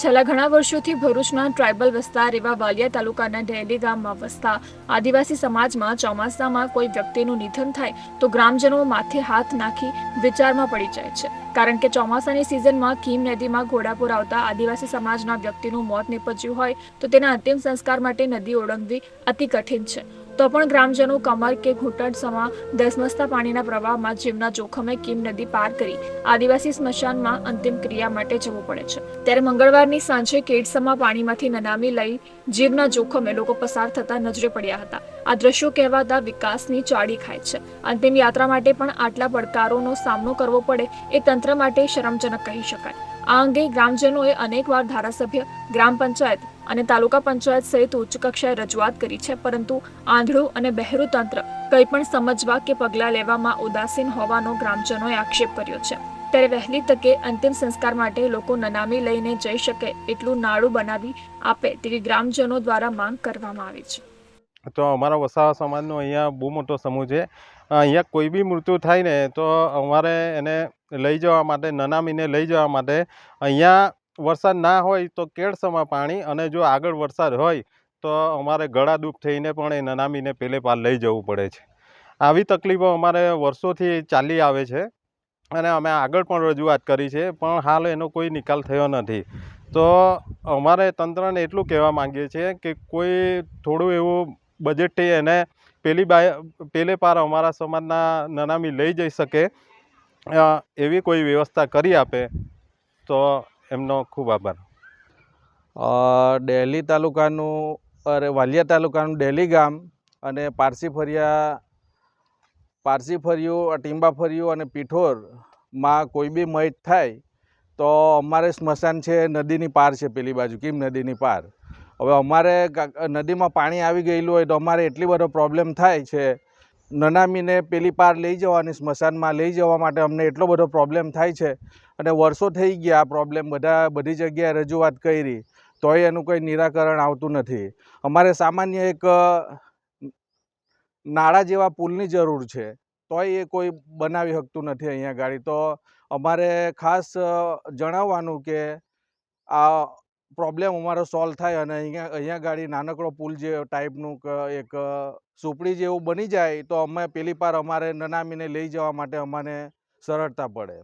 છેલ્લા ઘણા વર્ષોથી ભરૂચના ટ્રાઇબલ વિસ્તાર એવા વાલિયા તાલુકાના ડેલી ગામમાં વસતા આદિવાસી સમાજમાં ચોમાસામાં કોઈ વ્યક્તિનું નિધન થાય તો ગ્રામજનો માથે હાથ નાખી વિચારમાં પડી જાય છે. કારણ કે ચોમાસાની સિઝનમાં કીમ નદીમાં ઘોડાપુર આવતા આદિવાસી સમાજના વ્યક્તિનું મોત નીપજ્યું હોય તો તેના અંતિમ સંસ્કાર માટે નદી ઓળંગવી અતિ કઠિન છે. તો પણ ગ્રામજનો કમર કે ઘૂંટણ સમા ધસમસતા પાણીના પ્રવાહમાં જીવના જોખમે કીમ નદી પાર કરી આદિવાસી સ્મશાનમાં અંતિમ ક્રિયા માટે જવું પડે છે. ત્યારે મંગળવારની સાંજે કેડસમાં પાણીમાંથી નનામી લઈ જીવના જોખમે લોકો પસાર થતા નજરે પડ્યા હતા. આ દ્રશ્યો કહેવાતા વિકાસની ચાડી ખાય છે. અંતિમ યાત્રા માટે પણ આટલા પડકારોનો સામનો કરવો પડે એ તંત્ર માટે શરમજનક કહી શકાય. આ અંગે ગ્રામજનોએ અનેકવાર ધારાસભ્ય, ગ્રામ પંચાયત અને તાલુકા પંચાયત સહિત ઉચ્ચ કક્ષાએ રજૂઆત કરી છે, પરંતુ આંધળું અને બહેરું તંત્ર કંઈ પણ સમજવા કે પગલાં લેવામાં ઉદાસીન હોવાનો ગ્રામજનોએ આક્ષેપ કર્યો છે. ત્યારે વહેલી તકે અંતિમ સંસ્કાર માટે લોકો નનામી લઈને જઈ શકે એટલું નાડું બનાવી આપે તેવી ગ્રામજનો દ્વારા માંગ કરવામાં આવી છે. તો અમારા વસાવા સમાજનો અહીંયા બહુ મોટો સમૂહ છે. અહીંયા કોઈ બી મૃત્યુ થાય ને તો અમારે એને લઈ જવા માટે, નનામીને લઈ જવા માટે અહીંયા વરસાદ ના હોય તો કેળસમાં પાણી અને જો આગળ વરસાદ હોય તો અમારે ગળા દુઃખ થઈને પણ એ નનામીને પેલે પાર લઈ જવું પડે છે. આવી તકલીફો અમારે વર્ષોથી ચાલી આવે છે અને અમે આગળ પણ રજૂઆત કરી છે, પણ હાલ એનો કોઈ નિકાલ થયો નથી. તો અમારે તંત્રને એટલું કહેવા માંગીએ છીએ કે કોઈ થોડું એવું બજેટથી એને પેલી બાય, પેલે પાર અમારા સમાજના નનામી લઈ જઈ શકે એવી કોઈ વ્યવસ્થા કરી આપે, તો એમનો ખૂબ આભાર. ડેલી તાલુકાનું, અરે, વાલિયા તાલુકાનું ડેલી ગામ અને પારસી ફરિયા, પારસી ફરિયું ટીંબા ફરિયું અને પીઠોરમાં કોઈ બી મત થાય, તો અમારે સ્મશાન છે, નદીની પાર છે પેલી બાજુ, કીમ નદીની પાર. હવે અમારે નદીમાં પાણી આવી ગયેલું હોય તો અમારે એટલી બધો પ્રોબ્લેમ થાય છે. નનામીને પેલી પાર લઈ જવાની, સ્મશાનમાં લઈ જવા માટે અમને એટલો બધો પ્રોબ્લેમ થાય છે. અને વર્ષો થઈ ગયા આ પ્રોબ્લેમ બધા, બધી જગ્યાએ રજૂઆત કરી, તોય એનું કોઈ નિરાકરણ આવતું નથી. અમારે સામાન્ય એક નાળા જેવા પુલની જરૂર છે, તોય એ કોઈ બનાવી શકતું નથી અહીંયા ગાડી. તો અમારે ખાસ જણાવવાનું કે આ પ્રોબ્લેમ અમારો સોલ્વ થાય અને અહીંયા અહીંયા ગાડી નાનકડો પુલ જે ટાઈપનું એક સુપડી જેવું બની જાય, તો અમે પેલી પાર અમારે નનામીને લઈ જવા માટે અમને સરળતા પડે.